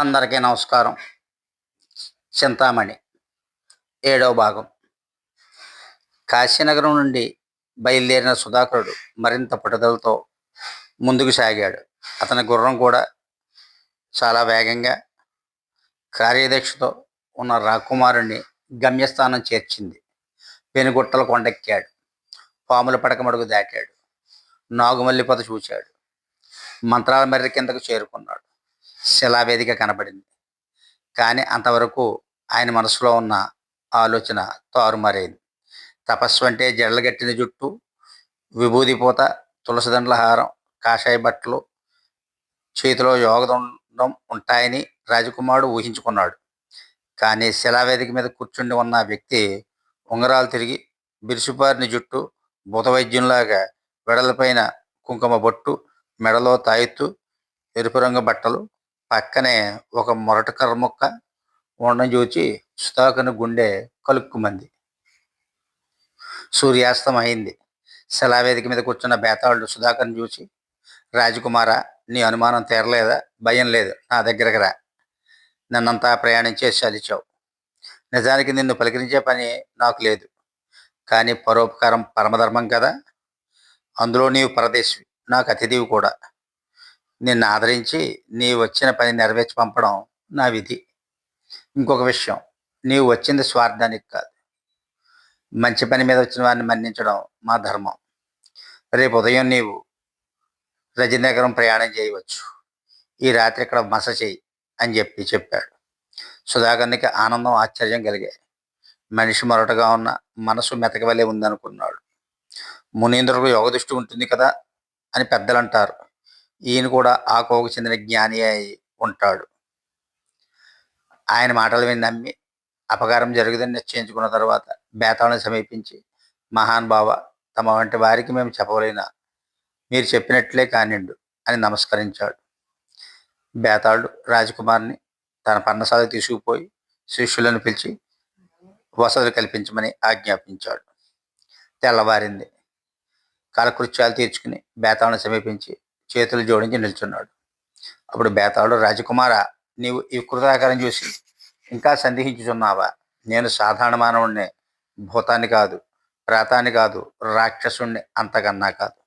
అందరికీ నమస్కారం. చింతామణి ఏడవ భాగం. కాశీనగరం నుండి బయలుదేరిన సుధాకరుడు మరింత పట్టుదలతో ముందుకు సాగాడు. అతని గుర్రం కూడా చాలా వేగంగా కార్యదక్షతో ఉన్న రాకుమారుణ్ణి గమ్యస్థానం చేర్చింది. పెనుగుట్టల కొండెక్కాడు. పాముల పడకమడుగు దాటాడు. నాగుమల్లిపద చూచాడు. మంత్రాల మర్రి కిందకు చేరుకున్నాడు. శిలావేదిక కనబడింది. కానీ అంతవరకు ఆయన మనసులో ఉన్న ఆలోచన తారుమారైంది. తపస్సు అంటే జడలగట్టిన జుట్టు విభూది పూత తులసిదండల హారం కాషాయ బట్టలు చేతిలో యోగదండం ఉంటాయని రాజకుమారుడు ఊహించుకున్నాడు. కానీ శిలావేదిక మీద కూర్చుండి ఉన్న వ్యక్తి ఉంగరాలు తిరిగి బిరుసుపారిన జుట్టు భూతవైద్యంలాగా వెడలపైన కుంకుమ బొట్టు మెడలో తాయెత్తు ఎరుపు రంగు బట్టలు పక్కనే ఒక మొరటకర్ర ముక్క ఉండడం చూచి సుధాకర్ని గుండె కలుక్కుమంది. సూర్యాస్తం అయింది. శిలావేదిక మీద కూర్చున్న బేతాళుడు సుధాకర్ని చూసి రాజకుమార నీ అనుమానం తీరలేదా? భయం లేదు. నా దగ్గరకు రా. నన్నంతా ప్రయాణించేసి చలిచావు నిజానికి నిన్ను పలికరించే పని నాకు లేదు. కానీ పరోపకారం పరమధర్మం కదా. అందులో నీవు పరదేశివి. నాకు అతిథివి కూడా. నిన్ను ఆదరించి నీ వచ్చిన పని నెరవేర్చి పంపడం నా విధి. ఇంకొక విషయం నీవు వచ్చింది స్వార్థానికి కాదు. మంచి పని మీద వచ్చిన వారిని మన్నించడం మా ధర్మం. రేపు ఉదయం నీవు రజనగరం ప్రయాణం చేయవచ్చు. ఈ రాత్రి ఇక్కడ మస చేయి అని చెప్పి చెప్పాడు. సుధాకర్నికి ఆనందం ఆశ్చర్యం కలిగాయి. మనిషి మొరటగా ఉన్న మనసు మెతకవలే ఉందనుకున్నాడు. మునీంద్రుడు యోగ దృష్టి ఉంటుంది కదా అని పెద్దలు అంటారు ఈయన కూడా ఆ కోకు చెందిన జ్ఞాని అయి ఉంటాడు. ఆయన మాటలు విని నమ్మి అపకారం జరుగుదని నిశ్చయించుకున్న తర్వాత బేతాళను సమీపించి మహాన్ బావ తమ వంటి వారికి మేము చెప్పవలైనా? మీరు చెప్పినట్లే కానిండు అని నమస్కరించాడు. బేతాళుడు రాజకుమార్ని తన పర్ణశాల తీసుకుపోయి శిష్యులను పిలిచి వసతులు కల్పించమని ఆజ్ఞాపించాడు. తెల్లవారింది. కాలకృత్యాలు తీర్చుకుని బేతాళను సమీపించి చేతులు జోడించి నిల్చున్నాడు. అప్పుడు బేతాళుడు రాజకుమార నీవు ఈ కృతాకారం చూసి ఇంకా సందేహించుచున్నావా? నేను సాధారణ మానవుణ్ణి భూతాన్ని కాదు ప్రాతాన్ని కాదు రాక్షసుణ్ణి అంతకన్నా కాదు.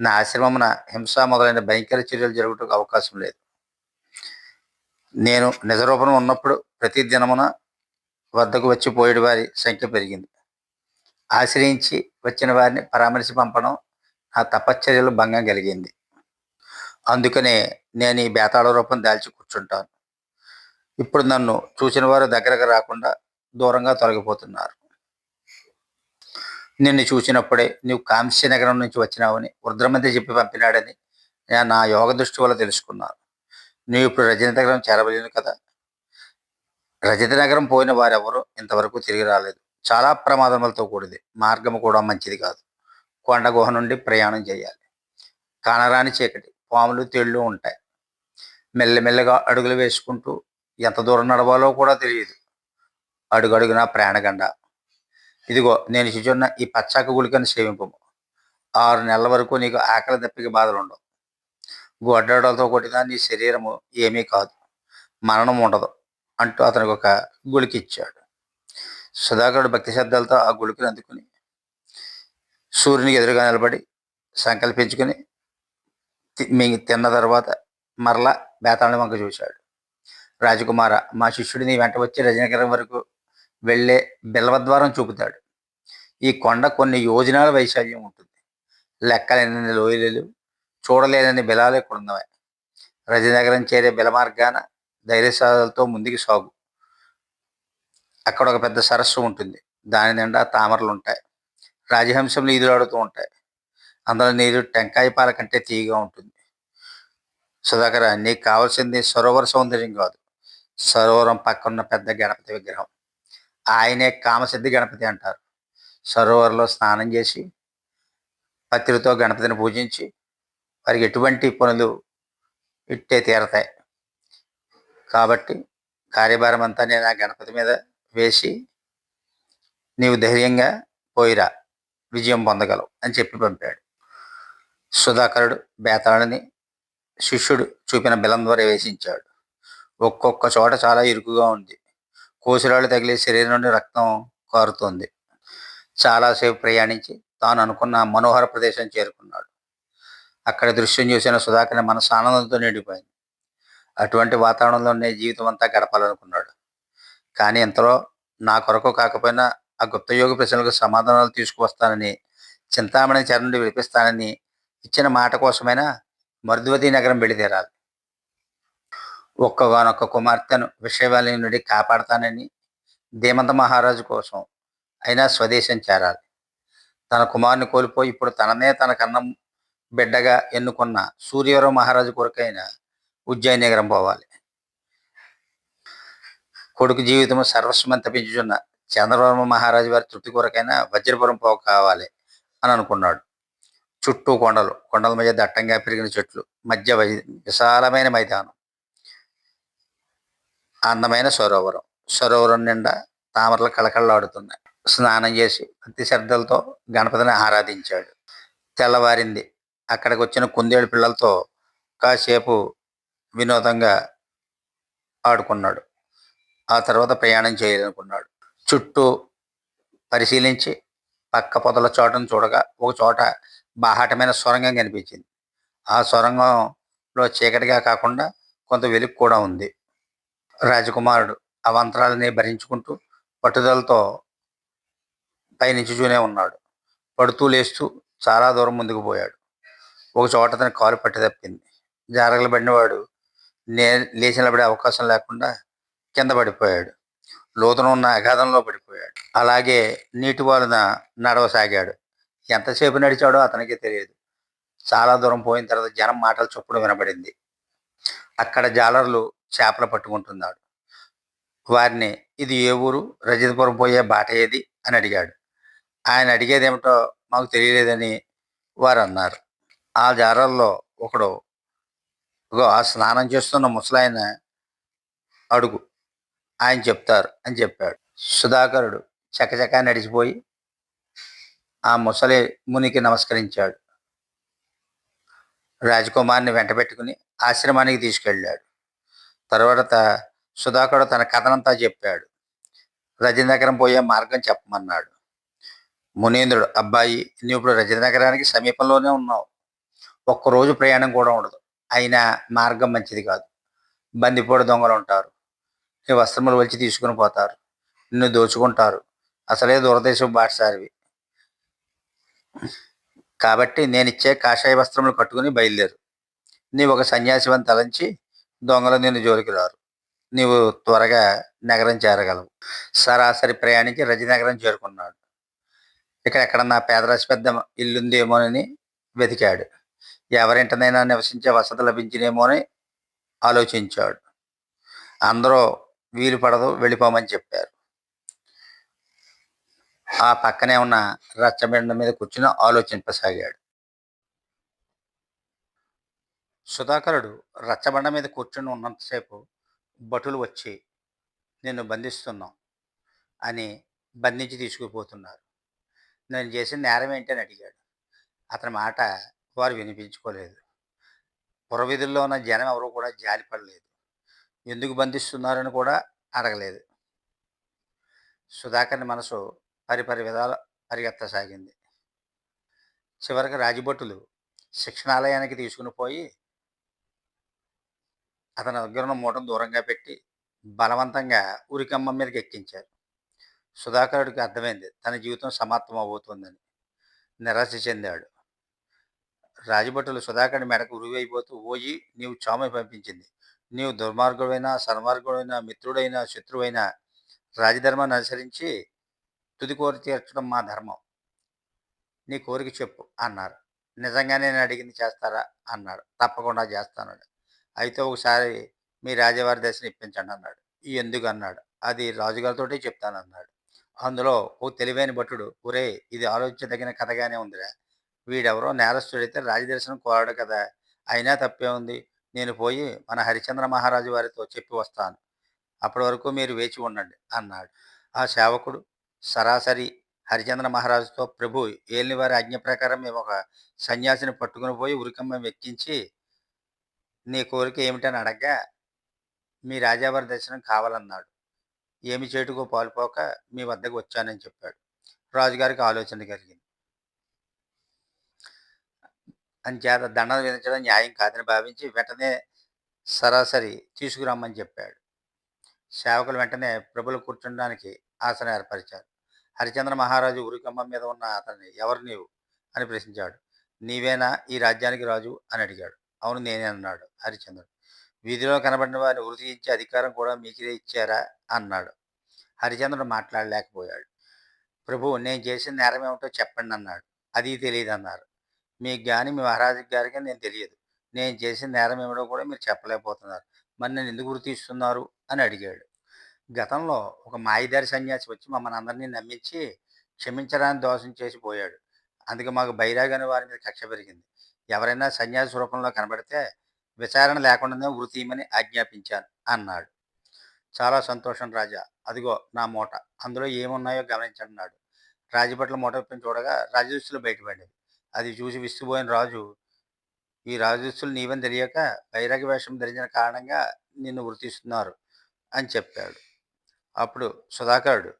నా ఆశ్రమమున హింస మొదలైన భయంకర చర్యలు జరుగుటకు అవకాశం లేదు. నేను నిజరూపం ఉన్నప్పుడు ప్రతి దినమున వద్దకు వచ్చి పోయేడు వారి సంఖ్య పెరిగింది. ఆశ్రయించి వచ్చిన వారిని పరామర్శి పంపడం నా తపశ్చర్యలు భంగం కలిగింది. అందుకనే నేను ఈ బేతాళ రూపం దాల్చి కూర్చుంటాను. ఇప్పుడు నన్ను చూసిన వారు దగ్గరకు రాకుండా దూరంగా తొలగిపోతున్నారు. నిన్ను చూసినప్పుడే నువ్వు కాంస్యనగరం నుంచి వచ్చినావని వృద్ధమంత్రి చెప్పి పంపినాడని నేను నా యోగ దృష్టి వల్ల తెలుసుకున్నాను. నువ్వు ఇప్పుడు రజత నగరం చేరవలేను కదా. రజత నగరం పోయిన వారెవరూ ఇంతవరకు తిరిగి రాలేదు. చాలా ప్రమాదములతో కూడిది మార్గం కూడా మంచిది కాదు. కొండ గుహ నుండి ప్రయాణం చేయాలి. కానరాని చీకటి. పాములు తేళ్ళు ఉంటాయి. మెల్లమెల్లగా అడుగులు వేసుకుంటూ ఎంత దూరం నడవాలో కూడా తెలియదు. అడుగడుగునా ప్రాణగండ. ఇదిగో నేను చూచున్న ఈ పచ్చాక గుళికను సేవింపము ఆరు నెలల వరకు నీకు ఆకలి దప్పికి బాధలు ఉండవు గొడ్డలతో కొట్టినా నీ శరీరము ఏమీ కాదు. మరణం ఉండదు అంటూ అతనికి ఒక గుళిక ఇచ్చాడు. సుధాకరుడు భక్తి శ్రద్ధలతో ఆ గుళికను అందుకుని సూర్యునికి ఎదురుగా నిలబడి సంకల్పించుకుని మింగి తిన్న తర్వాత మరలా బేతాళి వంక చూశాడు. రాజకుమార మా శిష్యుడు నీ వెంట వచ్చి రజనగరం వరకు వెళ్ళే బిల్వద్వారం చూపుతాడు. ఈ కొండ కొన్ని యోజనాల వైశాల్యం ఉంటుంది. లెక్కలేనని లోయలు చూడలేనని బిలాలు ఇక్కడ ఉన్నవి రజనగరం చేరే బిల మార్గాన ధైర్యసాధలతో ముందుకు సాగు. అక్కడ ఒక పెద్ద సరస్సు ఉంటుంది. దాని నిండా తామరలు ఉంటాయి. రాజహంసంలో ఈదులాడుతూ ఉంటాయి. అందులో నీరు టెంకాయ పాల కంటే తీయగా ఉంటుంది. సుధాకర్ నీకు కావాల్సింది సరోవర సౌందర్యం కాదు. సరోవరం పక్కన్న పెద్ద గణపతి విగ్రహం. ఆయనే కామసిద్ధి గణపతి అంటారు. సరోవరంలో స్నానం చేసి పత్రితో గణపతిని పూజించి వారికి ఎటువంటి పనులు ఇట్టే తీరతాయి. కాబట్టి కార్యభారం అంతా నేను ఆ గణపతి మీద వేసి నీవు ధైర్యంగా పోయిరా. విజయం పొందగలవు అని చెప్పి పంపాడు. సుధాకరుడు బేతాళుని శిష్యుడు చూపిన బిలం ద్వారా వేసించాడు. ఒక్కొక్క చోట చాలా ఇరుకుగా ఉంది. కోసిరాళ్ళు తగిలే శరీరం నుండి రక్తం కారుతోంది. చాలాసేపు ప్రయాణించి తాను అనుకున్న మనోహర ప్రదేశం చేరుకున్నాడు. అక్కడ దృశ్యం చూసిన సుధాకర్ మనసు ఆనందంతో నిండిపోయింది. అటువంటి వాతావరణంలోనే జీవితం అంతా గడపాలనుకున్నాడు. కానీ ఇంతలో నా కొరకు కాకపోయినా ఆ గుప్తయోగి ప్రశ్నలకు సమాధానాలు తీసుకువస్తానని చింతామణి చరణ్ నుండి విడిపిస్తానని ఇచ్చిన మాట కోసమైనా మరుద్వతి నగరం బయలుదేరాలి. ఒక్కగానొక్క కుమార్తెను విషయవాళి నుండి కాపాడతానని ధీమంత మహారాజు కోసం అయినా స్వదేశం చేరాలి. తన కుమారుని కోల్పోయి ఇప్పుడు తననే తన కన్నం బిడ్డగా ఎన్నుకున్న సూర్యవరం మహారాజు కొరకైన ఉజ్జయిని నగరం పోవాలి. కొడుకు జీవితం సర్వస్వం తప్పించుచున్న చంద్రవర్మ మహారాజు వారి తృప్తి కొరకైనా వజ్రపురం పోక కావాలి అని అనుకున్నాడు చుట్టూ కొండలు. కొండల మధ్య దట్టంగా పెరిగిన చెట్లు. మధ్య విశాలమైన మైదానం. అందమైన సరోవరం. సరోవరం నిండా తామరలు కళకళలాడుతున్నాయి. స్నానం చేసి అతి శ్రద్ధలతో గణపతిని ఆరాధించాడు. తెల్లవారింది. అక్కడికి వచ్చిన కుందేడు పిల్లలతో కాసేపు వినోదంగా ఆడుకున్నాడు. ఆ తర్వాత ప్రయాణం చేయాలనుకున్నాడు. చుట్టూ పరిశీలించి పక్క పొదల చోటను చూడగా ఒక చోట బాహాటమైన సొరంగం కనిపించింది. ఆ సొరంగంలో చీకటిగా కాకుండా కొంత వెలుగు కూడా ఉంది. రాజకుమారుడు అవంతరాలని భరించుకుంటూ పట్టుదలతో పైనుంచుతూనే ఉన్నాడు. పడుతూ లేస్తూ చాలా దూరం ముందుకు పోయాడు. ఒక చోట తన కాలు పట్టి తప్పింది. జారగలబడినవాడు నే లేచి నిలబడే అవకాశం లేకుండా కింద పడిపోయాడు. లోతున ఉన్న అగాధంలో పడిపోయాడు. అలాగే నీటి వాలున నడవసాగాడు. ఎంతసేపు నడిచాడో అతనికి తెలియదు. చాలా దూరం పోయిన తర్వాత జనం మాటలు చొప్పుడు వినబడింది. అక్కడ జాలర్లు చేపలు పట్టుకుంటున్నాడు. వారిని ఇది ఏ ఊరు? రజతపురం పోయే బాట ఏది? అని అడిగాడు. ఆయన అడిగేది ఏమిటో మాకు తెలియలేదని వారు అన్నారు ఆ జాలర్లో ఒకడు ఆ స్నానం చేస్తున్న ముసలాయన అడుగు. ఆయన చెప్తారు అని చెప్పాడు. సుధాకరుడు చకచకా నడిచిపోయి ఆ ముసలి మునికి నమస్కరించాడు. రాజకుమారిని వెంటబెట్టుకుని ఆశ్రమానికి తీసుకెళ్ళాడు. తర్వాత సుధాకరుడు తన కథనంతా చెప్పాడు. రజనగరం పోయే మార్గం చెప్పమన్నాడు. మునీంద్రుడు అబ్బాయి నువ్వు ఇప్పుడు రజనగరానికి సమీపంలోనే ఉన్నావు. ఒక్కరోజు ప్రయాణం కూడా ఉండదు. అయినా మార్గం మంచిది కాదు. బందిపోడు దొంగలు ఉంటారు. నీ వస్త్రములు వచ్చి తీసుకుని పోతారు. నిన్ను దోచుకుంటారు. అసలే దూరదేశం బాటసారివి. కాబట్టి నేను ఇచ్చే కాషాయ వస్త్రములు కట్టుకుని బయలుదేరు. నీవు ఒక సన్యాసివని తలంచి దొంగలు నిన్ను జోలికి రారు. నీవు త్వరగా నగరం చేరగలవు. సరాసరి ప్రయాణించి రజనగరం చేరుకున్నాడు. ఇక్కడ ఎక్కడన్నా పేదరాశి పెద్ద ఇల్లుందేమోనని వెతికాడు. ఎవరింటనైనా నివసించే వసతి లభించినేమోని ఆలోచించాడు. అందరూ వీలు పడదు వెళ్ళిపోమని చెప్పారు. ఆ పక్కనే ఉన్న రచ్చబెండ మీద కూర్చుని ఆలోచింపసాగాడు. సుధాకరుడు రచ్చబండ మీద కూర్చుని ఉన్నంతసేపు భటులు వచ్చి నిన్ను బంధిస్తున్నాం అని బంధించి తీసుకుపోతున్నారు. నేను చేసిన నేరం ఏంటని అడిగాడు. అతని మాట వారు వినిపించుకోలేదు. పురవిధుల్లో ఉన్న జనం ఎవరు కూడా జాలిపడలేదు. ఎందుకు బంధిస్తున్నారని కూడా అడగలేదు. సుధాకర్ని మనసు పరిపరి విధాలు పరిగెత్తసాగింది. చివరికి రాజభటులు శిక్షణాలయానికి తీసుకుని పోయి అతని దగ్గర ఉన్న మూటను దూరంగా పెట్టి బలవంతంగా ఉరికమ్మ మీదకి ఎక్కించారు. సుధాకరుడికి అర్థమైంది తన జీవితం సమాప్తం అవబోతోందని. నిరాశ చెందాడు. రాజభటులు సుధాకరుడి మెడకు ఉరివైపోతూ ఓయి నీవు చామై పంపించింది. నీవు దుర్మార్గుడైనా సన్మార్గుడైనా మిత్రుడైన శత్రువైనా రాజధర్మాన్ని అనుసరించి తుది కోరి తీర్చడం మా ధర్మం. నీ కోరిక చెప్పు అన్నారు. నిజంగానే నేను అడిగింది చేస్తారా అన్నాడు. తప్పకుండా చేస్తానన్నాడు అయితే ఒకసారి మీ రాజవారి దర్శనం ఇప్పించండి అన్నాడు. "ఈ ఎందుకు అన్నాడు. అది రాజుగారితోటే చెప్తానన్నాడు అందులో ఓ తెలివైన భటుడు ఒరే ఇది ఆలోచించదగిన కథగానే ఉందిరా. వీడెవరో నేరస్తుడైతే రాజదర్శనం కోరాడు కదా. అయినా తప్పే ఉంది. నేను పోయి మన హరిచంద్ర మహారాజు వారితో చెప్పి వస్తాను. అప్పటి వరకు మీరు వేచి ఉండండి అన్నాడు. ఆ సేవకుడు సరాసరి హరిచంద్ర మహారాజుతో ప్రభు ఏలిని వారి ఆజ్ఞ ప్రకారం మేము ఒక సన్యాసిని పట్టుకుని పోయి ఉరికమ్మం వెక్కించి నీ కోరిక ఏమిటని అడగ్గా మీ రాజావారి దర్శనం కావాలన్నాడు. ఏమి చేటుకో పాలుపోక మీ వద్దకు వచ్చానని చెప్పాడు. రాజుగారికి ఆలోచన కలిగింది. అంచేత దండం విధించడం న్యాయం కాదని భావించి వెంటనే సరాసరి తీసుకురమ్మని చెప్పాడు. సేవకులు వెంటనే ప్రభులు కూర్చుండడానికి ఆసనం ఏర్పరిచారు. హరిచంద్ర మహారాజు ఉరికమ్మ మీద ఉన్న అతన్ని ఎవరు నీవు? అని ప్రశ్నించాడు. నీవేనా ఈ రాజ్యానికి రాజు? అని అడిగాడు. అవును నేనే అన్నాడు హరిచంద్రుడు. వీధిలో కనబడిన వారిని వృత్తి అధికారం కూడా మీకే ఇచ్చారా? అన్నాడు. హరిచంద్రుడు మాట్లాడలేకపోయాడు. ప్రభు నేను చేసిన నేరం ఏమిటో చెప్పండి అన్నాడు. అది తెలియదు అన్నారు మీకు కానీ మీ మహారాజు గారికి నేను తెలియదు. నేను చేసిన నేరం ఏమిటో కూడా మీరు చెప్పలేకపోతున్నారు. మరి నేను ఎందుకు గుర్తిస్తున్నారు అని అడిగాడు. గతంలో ఒక మాయదారి సన్యాసి వచ్చి మమ్మల్ని అందరినీ నమ్మించి క్షమించడానికి దోషం చేసి పోయాడు. అందుకే మాకు బైరాగని వారి మీద కక్ష పెరిగింది. ఎవరైనా సన్యాసి రూపంలో కనబడితే విచారణ లేకుండానే వృతీయమని ఆజ్ఞాపించాను అన్నాడు. చాలా సంతోషం రాజా. అదిగో నా మూట. అందులో ఏమున్నాయో గమనించండి అన్నాడు. రాజభట్ల మూట చూడగా రాజదుస్తులు బయటపడింది. అది చూసి విస్తుపోయిన రాజు ఈ రాజదుస్తులు నీవని తెలియక బైరాగి వేషం ధరించిన కారణంగా నిన్ను గుర్తిస్తున్నారు అని చెప్పాడు. అప్పుడు సుధాకరుడు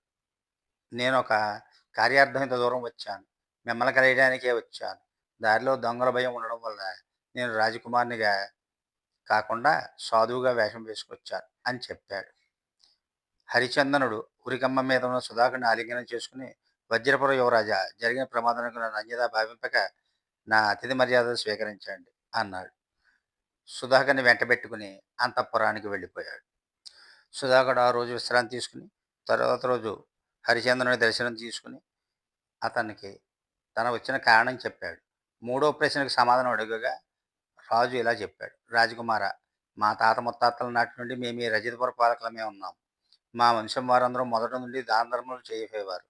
నేను ఒక కార్యార్థం ఇంత దూరం వచ్చాను. మిమ్మల్ని కలియడానికే వచ్చాను. దారిలో దొంగల భయం ఉండడం వల్ల నేను రాజకుమారునిగా కాకుండా సాధువుగా వేషం వేసుకొచ్చాను అని చెప్పాడు. హరిచందనుడు ఉరికమ్మ మీద ఉన్న సుధాకర్ని ఆలింగనం చేసుకుని వజ్రపుర యువరాజా జరిగిన ప్రమాదానికి నన్ను అన్యదా భావింపక నా అతిథి మర్యాదలు స్వీకరించండి అన్నాడు. సుధాకర్ని వెంటబెట్టుకుని అంతఃపురానికి వెళ్ళిపోయాడు. సుధాకర్ ఆ రోజు విశ్రాంతి తీసుకుని తర్వాత రోజు హరిచంద్రుని దర్శనం తీసుకుని అతనికి తన వచ్చిన కారణం చెప్పాడు. మూడో ప్రశ్నకు సమాధానం అడగగా రాజు ఇలా చెప్పాడు. రాజకుమార మా తాత ముత్తాతల నాటి నుండి మేము ఈ రజతపుర పాలకులమే ఉన్నాం. మా వంశం వారందరూ మొదటి నుండి దాన ధర్మాలు చేయబోయేవారు.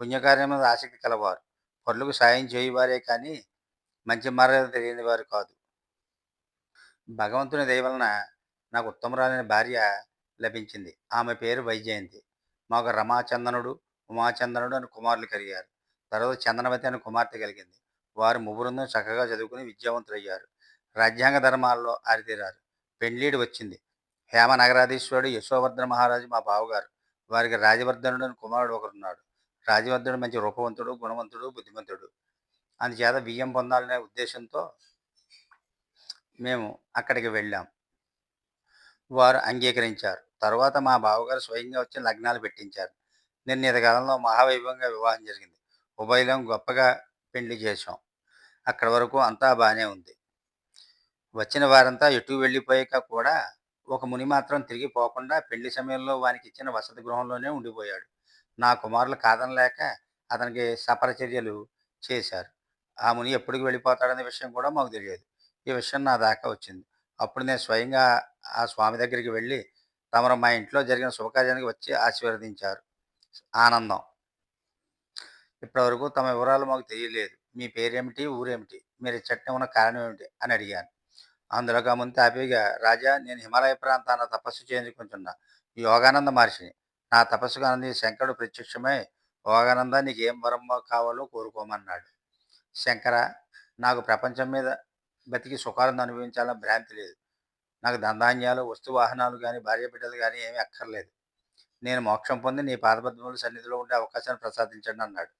పుణ్యకార్యం మీద ఆసక్తి కలవారు. పరులకు సాయం చేయవారే కానీ మంచి మర్యాద తెలియని వారు కాదు. భగవంతుని దయవలన నాకు ఉత్తమరాలైన భార్య లభించింది. ఆమె పేరు వైజయంతి. మాకు రమాచందనుడు ఉమాచందనుడు అని కుమారులు కలిగారు. తర్వాత చందనవతి అనే కుమార్తె కలిగింది. వారు ముగ్గురుందో చక్కగా చదువుకుని విద్యావంతులయ్యారు. రాజ్యాంగ ధర్మాల్లో ఆరితేరారు. పెండ్లీడు వచ్చింది. హేమ నగరాధీశ్వరుడు యశోవర్ధన మహారాజు మా బావగారు. వారికి రాజవర్ధనుడు అని కుమారుడు ఒకరున్నాడు. రాజవర్ధనుడు మంచి రూపవంతుడు గుణవంతుడు బుద్ధిమంతుడు. అందుచేత బియ్యం పొందాలనే ఉద్దేశంతో మేము అక్కడికి వెళ్ళాం. వారు అంగీకరించారు. తర్వాత మా బావగారు స్వయంగా వచ్చి లగ్నాలు పెట్టించారు. నిర్ణీత కాలంలో మహావైభవంగా వివాహం జరిగింది. ఉభయలం గొప్పగా పెళ్ళి చేశాం. అక్కడి వరకు అంతా బాగానే ఉంది. వచ్చిన వారంతా ఎటు వెళ్ళిపోయాక కూడా ఒక ముని మాత్రం తిరిగి పోకుండా పెళ్ళి సమయంలో వానికి ఇచ్చిన వసతి గృహంలోనే ఉండిపోయాడు. నా కుమారులు కాదనలేక అతనికి సపరచర్యలు చేశారు. ఆ ముని ఎప్పటికి వెళ్ళిపోతాడనే విషయం కూడా మాకు తెలియదు. ఈ విషయం నా దాకా వచ్చింది. అప్పుడు నేను స్వయంగా ఆ స్వామి దగ్గరికి వెళ్ళి తమరు మా ఇంట్లో జరిగిన శుభకార్యానికి వచ్చి ఆశీర్వదించారు. ఆనందం. ఇప్పటివరకు తమ వివరాలు మాకు తెలియలేదు. మీ పేరేమిటి? ఊరేమిటి? మీరు చట్టం ఉన్న కారణం ఏమిటి? అని అడిగాను. అందులోగా ముందు తాపీగా రాజా నేను హిమాలయ ప్రాంతాన తపస్సు చేయించుకుంటున్నా. యోగానంద మహర్షిని. నా తపస్సుగా ఆనంది శంకరుడు ప్రత్యక్షమై యోగానంద నీకు ఏం వరం కావాలో కోరుకోమన్నాడు. శంకర నాకు ప్రపంచం మీద బతికి సుఖాలను అనుభవించాలని భ్రాంతి లేదు. నాకు దంధాన్యాలు వస్తు వాహనాలు కానీ భార్య బిడ్డలు కానీ ఏమీ అక్కర్లేదు. నేను మోక్షం పొంది నీ పాదపద్మముల సన్నిధిలో ఉండే అవకాశాన్ని ప్రసాదించండి అన్నాడు.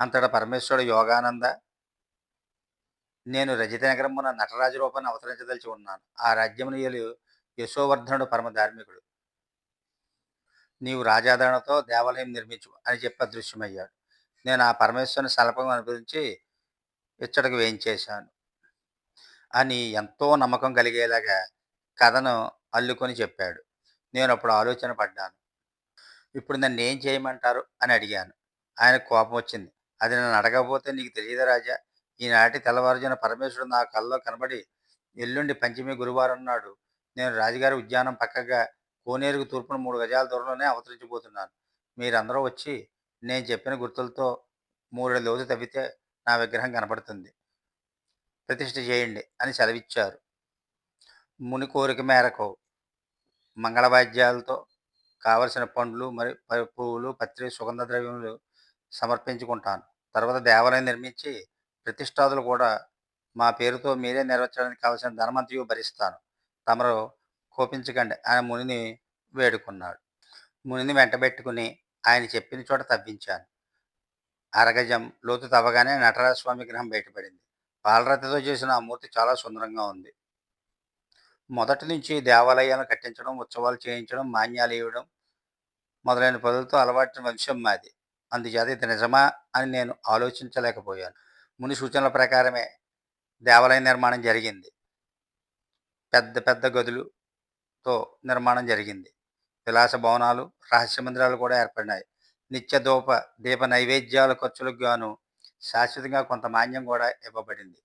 అంతటా పరమేశ్వరుడు యోగానంద నేను రజిత నగరమున నటరాజు రూపాన్ని అవతరించదలిచి ఉన్నాను. ఆ రాజ్యమునియులు యశోవర్ధనుడు పరమ ధార్మికుడు. నీవు రాజాదరణతో దేవాలయం నిర్మించు అని చెప్పి అదృశ్యమయ్యాడు. నేను ఆ పరమేశ్వరుని సల్పం అనుభవించి ఇచ్చటకు వేయించేశాను. అని ఎంతో నమ్మకం కలిగేలాగా కథను అల్లుకొని చెప్పాడు. నేను అప్పుడు ఆలోచన పడ్డాను. ఇప్పుడు నన్ను ఏం చేయమంటారు అని అడిగాను. ఆయన కోపం వచ్చింది. అది నన్ను అడగకపోతే నీకు తెలియదు రాజా? ఈనాటి తెల్లవారుజున పరమేశ్వరుడు నా కల్లో కనబడి ఎల్లుండి పంచమి గురువారం నాడు నేను రాజుగారి ఉద్యానం పక్కగా కోనేరుకు తూర్పున మూడు గజాల దూరంలోనే అవతరించిపోతున్నాను. మీరందరూ వచ్చి నేను చెప్పిన గుర్తులతో మూడు లోతు తవ్వితే నా విగ్రహం కనపడుతుంది. ప్రతిష్ఠ చేయండి అని సెలవిచ్చారు. ముని కోరిక మేరకు మంగళవాద్యాలతో కావలసిన పండ్లు మరి పువ్వులు పత్రి సుగంధ ద్రవ్యములు సమర్పించుకుంటాను. తర్వాత దేవాలయం నిర్మించి ప్రతిష్టాదులు కూడా మా పేరుతో మీరే నెరవేర్చడానికి కావలసిన ధనమంతయు భరిస్తాను. తమరు కోపించకండి ఆయన మునిని వేడుకున్నాడు. మునిని వెంటబెట్టుకుని ఆయన చెప్పిన చోట తవ్వించాను. అరగజం లోతు తవ్వగానే నటరాజ స్వామి విగ్రహం బయటపడింది. పాలరతితో చేసిన ఆ మూర్తి చాలా సుందరంగా ఉంది. మొదటి నుంచి దేవాలయాలను కట్టించడం ఉత్సవాలు చేయించడం మాన్యాలు ఇవ్వడం మొదలైన పనులతో అలవాటు వంశం మాది. అందుచేత ఇది నిజమా అని నేను ఆలోచించలేకపోయాను. ముని సూచనల ప్రకారమే దేవాలయ నిర్మాణం జరిగింది. పెద్ద పెద్ద గదులుతో నిర్మాణం జరిగింది. విలాస భవనాలు రహస్య మందిరాలు కూడా ఏర్పడినాయి. నిత్య దూప దీప నైవేద్యాల ఖర్చులకు గాను శాశ్వతంగా కొంత మాన్యం కూడా ఇవ్వబడింది.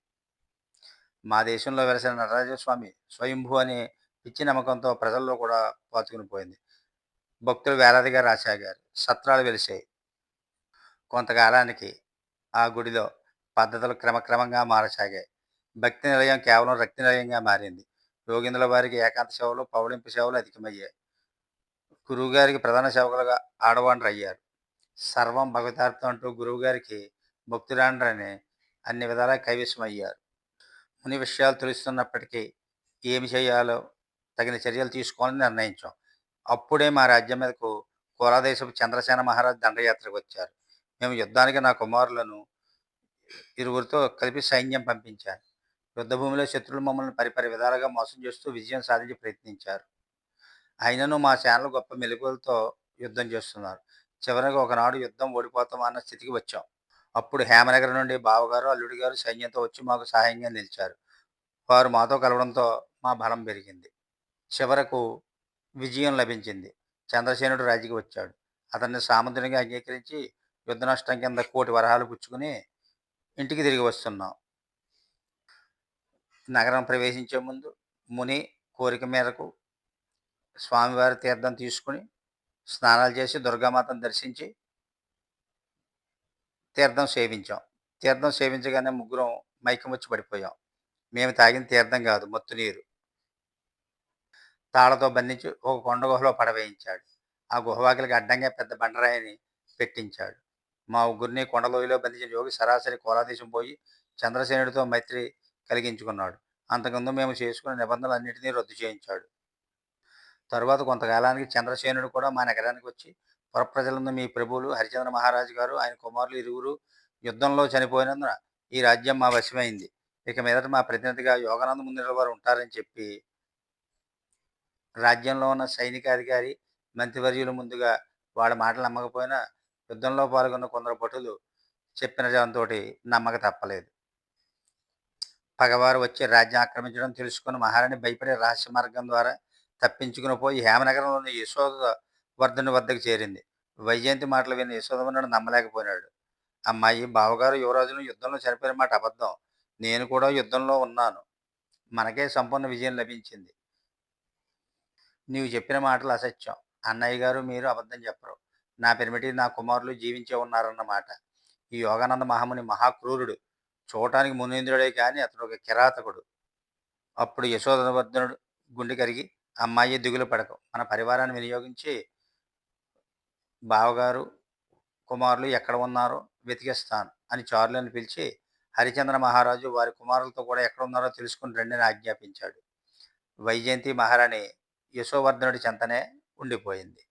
మా దేశంలో వెలసిన నటరాజస్వామి స్వయంభూ అనే పిచ్చి నమ్మకంతో ప్రజల్లో కూడా పాతుకుని పోయింది. భక్తులు వేలాదిగా రాసాగారు సత్రాలు వెలిసాయి కొంతకాలానికి ఆ గుడిలో పద్ధతులు క్రమక్రమంగా మారసాగాయి. భక్తి నిలయం కేవలం రక్తి నిలయంగా మారింది. యోగిందుల వారికి ఏకాంత సేవలు పౌళింపు సేవలు అధికమయ్యాయి. గురువుగారికి ప్రధాన సేవకులుగా ఆడవాండ్రు అయ్యారు. సర్వం భగవతార్థం అంటూ గురువుగారికి భక్తురాండ్రని అన్ని విధాలా కైవశమయ్యారు. ముని విషయాలు తెలుస్తున్నప్పటికీ ఏమి చేయాలో తగిన చర్యలు తీసుకోవాలని నిర్ణయించాం. అప్పుడే మా రాజ్యం మీదకు కోరాదేశపు చంద్రసేన మహారాజ్ దండయాత్రకు వచ్చారు. మేము యుద్ధానికి నా కుమారులను ఇరువురితో కలిపి సైన్యం పంపించాను యుద్ధభూమిలో శత్రులు మమ్మల్ని పరిపరి విధాలుగా మోసం చేస్తూ విజయం సాధించి ప్రయత్నించారు. అయినను మా సేనలు గొప్ప మెలకువలతో యుద్ధం చేస్తున్నారు. చివరికి ఒకనాడు యుద్ధం ఓడిపోతాం అన్న స్థితికి వచ్చాం. అప్పుడు హేమనగర్ నుండి బావగారు అల్లుడి గారు సైన్యంతో వచ్చి మాకు సహాయంగా నిలిచారు. వారు మాతో కలవడంతో మా బలం పెరిగింది. చివరకు విజయం లభించింది. చంద్రసేనుడు రాజుకి వచ్చాడు. అతన్ని సామంతునిగా అంగీకరించి యుద్ధ నష్టం కింద కోటి వరహాలు పుచ్చుకుని ఇంటికి తిరిగి వస్తున్నాం. నగరం ప్రవేశించే ముందు ముని కోరిక మేరకు స్వామివారి తీర్థం తీసుకుని స్నానాలు చేసి దుర్గామాతను దర్శించి తీర్థం సేవించాం. తీర్థం సేవించగానే ముగ్గురం మైకం వచ్చి పడిపోయాం. మేము తాగిన తీర్థం కాదు మత్తు నీరు. తాళతో బంధించి ఒక కొండ గుహలో పడవేయించాడు ఆ గుహవాకిలికి అడ్డంగా పెద్ద బండరాయిని పెట్టించాడు. మా ముగ్గురిని కొండలోయలో బంధించిన యోగి సరాసరి కోలాదేశం పోయి చంద్రసేనుడితో మైత్రి కలిగించుకున్నాడు. అంతకుముందు మేము చేసుకున్న నిబంధనలన్నింటినీ రద్దు చేయించాడు. తరువాత కొంతకాలానికి చంద్రసేనుడు కూడా మా నగరానికి వచ్చి పురప్రజలందు మీ ప్రభువులు హరిచంద్ర మహారాజు గారు ఆయన కుమారులు ఇరువురు యుద్ధంలో చనిపోయినందున ఈ రాజ్యం మా వశమైంది. ఇక మీదట మా ప్రతినిధిగా యోగానంద ముందుల వారు ఉంటారని చెప్పి రాజ్యంలో ఉన్న సైనికాధికారి మంత్రివర్యులు ముందుగా వాళ్ళ మాటలు నమ్మకపోయినా యుద్ధంలో పాల్గొన్న కొందరు భటులు చెప్పిన దాంతో నమ్మక తప్పలేదు. పగవారు వచ్చి రాజ్యం ఆక్రమించడం తెలుసుకుని మహారాణి భయపడే రహస్య మార్గం ద్వారా తప్పించుకుని పోయి హేమనగరంలోని యశోద వర్ధని వద్దకు చేరింది. వైజయంతి మాటలు విని యశోదమనుడు నమ్మలేకపోయినాడు అమ్మాయి బావగారు యువరాజును యుద్ధంలో చనిపోయిన మాట అబద్ధం. నేను కూడా యుద్ధంలో ఉన్నాను. మనకే సంపూర్ణ విజయం లభించింది. నీవు చెప్పిన మాటలు అసత్యం. అన్నయ్య గారు మీరు అబద్ధం చెప్పరు. నా పెరిమిటి నా కుమారులు జీవించే ఉన్నారన్నమాట ఈ యోగానంద మహాముని మహాక్రూరుడు. చూడటానికి మునీంద్రుడే కానీ అతడు ఒక కిరాతకుడు. అప్పుడు యశోధవర్ధనుడు గుండె కరిగి అమ్మాయి దిగులు పడకు. మన పరివారాన్ని వినియోగించి బావగారు కుమారులు ఎక్కడ ఉన్నారో వెతికిస్తాను అని చారులను పిలిచి హరిచంద్ర మహారాజు వారి కుమారులతో కూడా ఎక్కడ ఉన్నారో తెలుసుకుని రండి అని ఆజ్ఞాపించాడు. వైజయంతి మహారాణి యశోవర్ధనుడి చెంతనే ఉండిపోయింది.